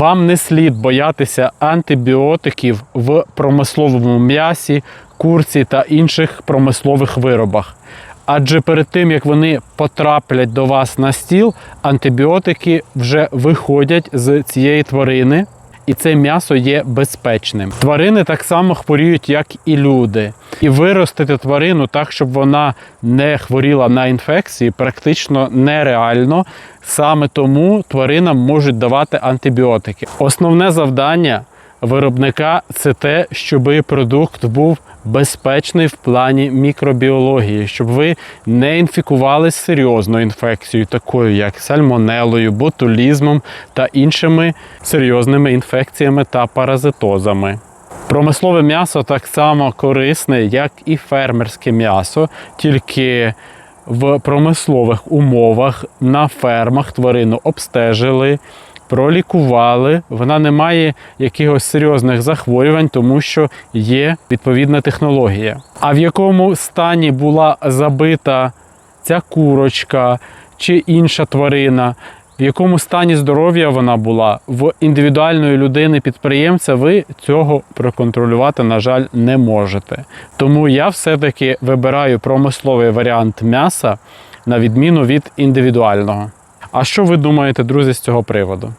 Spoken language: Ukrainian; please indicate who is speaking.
Speaker 1: Вам не слід боятися антибіотиків в промисловому м'ясі, курці та інших промислових виробах. Адже перед тим як вони потраплять до вас на стіл, антибіотики вже виходять з цієї тварини, і це м'ясо є безпечним. Тварини так само хворіють, як і люди. І виростити тварину так, щоб вона не хворіла на інфекції, практично нереально. Саме тому тваринам можуть давати антибіотики. Основне завдання виробника це те, щоб продукт був безпечний в плані мікробіології, щоб ви не інфікувались серйозною інфекцією, такою як сальмонелою, ботулізмом та іншими серйозними інфекціями та паразитозами. Промислове м'ясо так само корисне, як і фермерське м'ясо, тільки в промислових умовах на фермах тварину обстежили, пролікували. Вона не має якихось серйозних захворювань, тому що є відповідна технологія. А в якому стані була забита ця курочка чи інша тварина, в якому стані здоров'я вона була в індивідуальної людини підприємця, ви цього проконтролювати, на жаль, не можете. Тому я все-таки вибираю промисловий варіант м'яса на відміну від індивідуального. А що ви думаєте, друзі, з цього приводу?